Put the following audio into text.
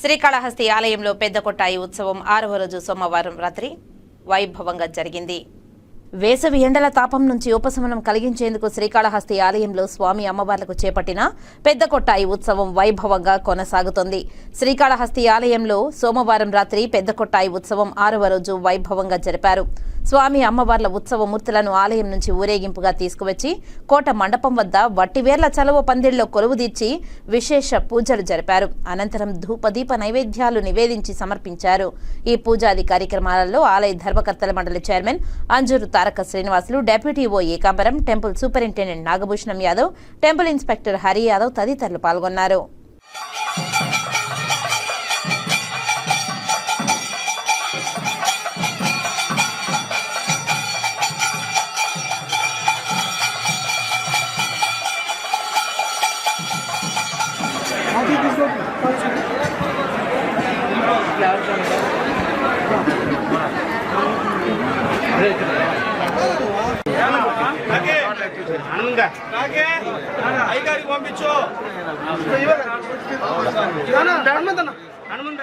శ్రీకాళహస్తి ఆలయంలో పెద్ద కొట్టాయి ఉత్సవం ఆరవ రోజు సోమవారం రాత్రి వైభవంగా జరిగింది. వేసవి ఎండల తాపం నుంచి ఉపశమనం కలిగించేందుకు శ్రీకాళహస్తి ఆలయంలో స్వామి అమ్మవార్లకు చేపట్టిన పెద్ద కొట్టాయి ఉత్సవం వైభవంగా కొనసాగుతోంది. శ్రీకాళహస్తి ఆలయంలో సోమవారం రాత్రి పెద్ద కొట్టాయి ఉత్సవం ఆరవ రోజు వైభవంగా జరిపారు. స్వామి అమ్మవార్ల ఉత్సవ మూర్తులను ఆలయం నుంచి ఊరేగింపుగా తీసుకువచ్చి కోట మండపం వద్ద వట్టివేర్ల చలవ పందిళ్ళో కొలువుదీర్చి విశేష పూజలు జరిపారు. అనంతరం ధూపదీప నైవేద్యాలు నివేదించి సమర్పించారు. ఈ పూజాది కార్యక్రమాలలో ఆలయ ధర్మకర్తల మండలి చైర్మన్ అంజూరు తారక శ్రీనివాసులు డెప్యూటీ ఓ Ekambaram temple superintendent Nagabhushanam Yadav temple inspector Hari Yadav తదితరులు పాల్గొన్నారు. అయ్యగారికి పంపించు హనుమంత.